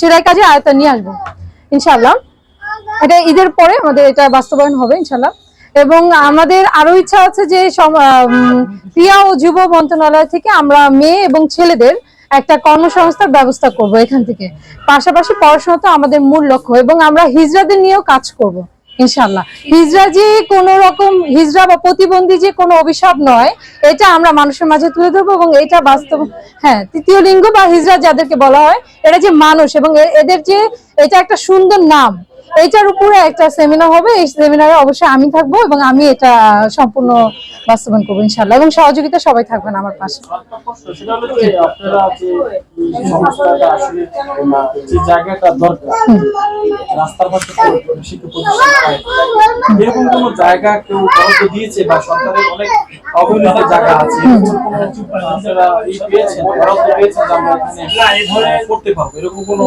সেলাই কাজে আয়তা নিয়ে আসব ইনশাল্লাহ এটা ঈদের পরে আমাদের এটা বাস্তবায়ন হবে ইনশাল্লাহ এবং আমাদের আরও ইচ্ছা আছে যে ক্রিয়া ও যুব মন্ত্রণালয় থেকে আমরা মেয়ে এবং ছেলেদের একটা কর্মসংস্থার ব্যবস্থা করব এখান থেকে। পাশাপাশি পড়াশোনা তো আমাদের মূল লক্ষ্য, এবং আমরা হিজড়াদের নিয়েও কাজ করব। ইনশাল্লাহ হিজরা যে কোনো রকম হিজড়া বা প্রতিবন্ধী যে কোনো অভিশাপ নয়, এটা আমরা মানুষের মাঝে তুলে ধরবো এবং এটা বাস্তব হ্যাঁ তৃতীয় লিঙ্গ বা হিজরা যাদেরকে বলা হয়, এটা যে মানুষ এবং এদের যে এটা একটা সুন্দর নাম। এইটার উপরে একটা সেমিনার হবে। এই সেমিনারে অবশ্যই আমি থাকব এবং আমি এটা সম্পূর্ণ বাস্তবায়ন করব ইনশাল্লাহ এবং সহযোগিতা সবাই থাকবেন আমার পাশে। একটা প্রশ্ন, সেটা হলো যে আপনারা যে এই সংস্থাটা আসলে যে জায়গাটা দরকার রাস্তার পাশে শিক্ষা প্রতিষ্ঠান এরকম কোন জায়গা কেউ বরাদ্দ দিয়েছে বা সরকারের অনেক অবহেলিত জায়গা আছে? এরকম কোনো আপনারা ই পেয়েছেন বরাদ্দ পেয়েছেন যে আমরা এখানে আহ, করতে পারব। এরকম কোনো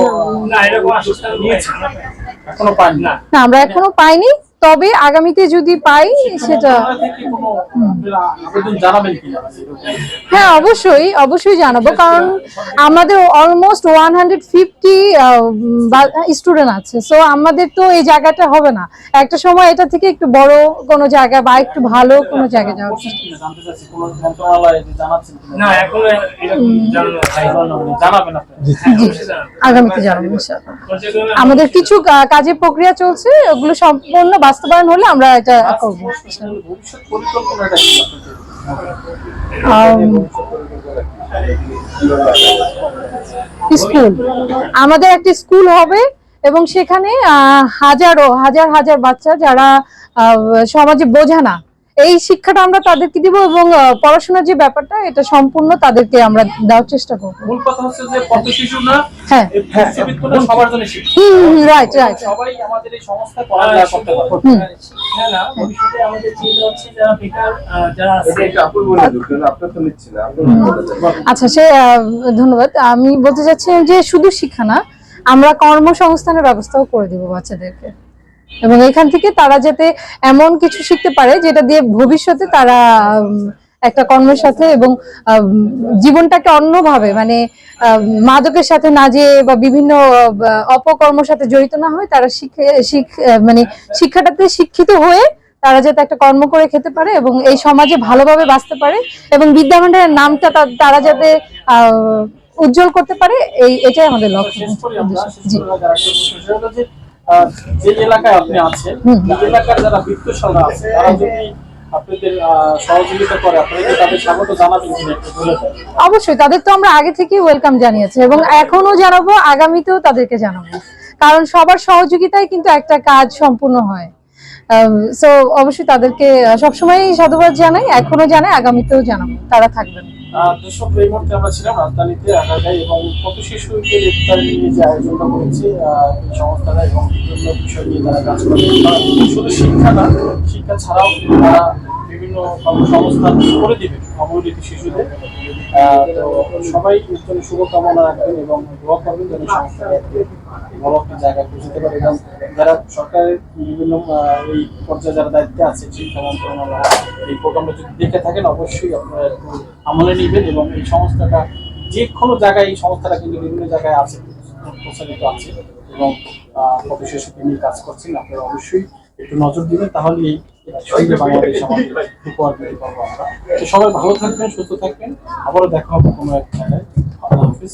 না এরকম না আমরা এখনও পাইনি। তবে আগামীতে যদি পাই সেটা কিনা এরকম? হ্যাঁ অবশ্যই অবশ্যই জানাব কারণ আমাদের almost one hundred fifty student আছে। সো আমাদের তো এই জায়গাটা হবে না। একটা সময় এটা থেকে একটু বড় কোনো জায়গা বা একটু ভালো কোনো জায়গা যাওয়া হয় আগামীতে জানাব আমাদের কিছু কাজের প্রক্রিয়া চলছে ওগুলো সম্পূর্ণ বাস্তবায়ন হলে আমরা এটা করব। স্কুল। আমাদের একটি স্কুল হবে এবং সেখানে আহ, হাজারো হাজার হাজার বাচ্চা যারা সমাজে বোঝা না এই শিক্ষাটা আমরা তাদেরকে দিব এবং পড়াশোনার যে ব্যাপারটা এটা সম্পূর্ণ তাদেরকে আমরা দেওয়ার চেষ্টা করব। মূল কথা হচ্ছে যে পথ শিশু না হ্যাঁ। এই সবার জন্য শিক্ষা হুম রাইট রাইট সবাই আমাদের এই সংস্থা পড়ালেখা করতে পারবে হুম। না ভবিষ্যতে আমাদের চিন্তা হচ্ছে যারা বেকার যারা আছে। এটা একটু বলে দিন, কারণ তো নিচ্ছে না, আপনি বলে দেন। আচ্ছা সে ধন্যবাদ। আমি বলতে চাচ্ছি যে শুধু শিক্ষা না আমরা কর্মসংস্থানের ব্যবস্থাও করে দিব বাচ্চাদেরকে। এবং এখান থেকে তারা যাতে এমন কিছু শিখতে পারে যেটা দিয়ে ভবিষ্যতে তারা একটা কর্মের সাথে এবং জীবনটাকে অন্যভাবে মানে মাদকের সাথে না যেয়ে বা বিভিন্ন অপকর্মের সাথে জড়িত না হয় তারা শিখে, শিখ মানে শিক্ষাটাতে শিক্ষিত হয়ে তারা যাতে একটা কর্ম করে খেতে পারে এবং এই সমাজে ভালোভাবে বাঁচতে পারে এবং বিদ্যাভাণ্ডারের নামটা তারা যাতে উজ্জ্বল করতে পারে, এই, এটাই আমাদের লক্ষ্য জি। যে এলাকায় আপনি আছেন এলাকার যারা বৃত্তশালা আছে তারা যদি আপনাদের সহযোগিতা করে আপনারা তাদের স্বাগত জানাবেন কিনা একটু বলে অবশ্যই তাদের তো আমরা আগে থেকেই ওয়েলকাম জানিয়েছি এবং এখনও জানাব আগামীতেও তাদেরকে জানাব। কারণ সবার সহযোগিতায় কিন্তু একটা কাজ সম্পূর্ণ হয়। সো অবশ্যই তাদেরকে সবসময় সাধুবাদ জানাই এখনও জানাই আগামীতেও জানাব তারা থাকবেন। দর্শক, এই মুহূর্তে আমরা ছিলাম রাজধানীতে আগাগাই এবং কত শিশুকে ইফতারি নিয়ে যে আয়োজনটা করেছে এই সংস্থাটা এবং বিভিন্ন বিষয় নিয়ে তারা কাজ করে। শুধু শিক্ষা না, শিক্ষা ছাড়াও তারা বিভিন্ন কর্মসংস্থান করে দিবে অবহেলিত শিশুদের। তো সবাই জন্য শুভকামনা রাখবেন এবং দোয়া করবেন যেন সংস্থাটা বড় একটা জায়গায় পৌঁছতে পারে এবং যারা সরকারের বিভিন্ন এই পর্যায়ে যারা দায়িত্বে আছে শিক্ষা মন্ত্রণালয় এই প্রোগ্রামটা যদি দেখে থাকেন, অবশ্যই আপনারা একটু আমলে নেবেন এবং এই সংস্থাটা যে কোনো জায়গায়, এই সংস্থাটা কিন্তু বিভিন্ন জায়গায় আছে প্রচারিত আছে এবং অফিসের সাথে নিয়ে কাজ করছেন। আপনারা অবশ্যই একটু নজর দিবেন তাহলে একটি বাংলাদেশ আমাদের উপহার দিতে পারব আমরা। সবাই ভালো থাকবেন, সুস্থ থাকবেন। আবারও দেখা হবে কোনো এক জায়গায়। আল্লাহ হাফিজ।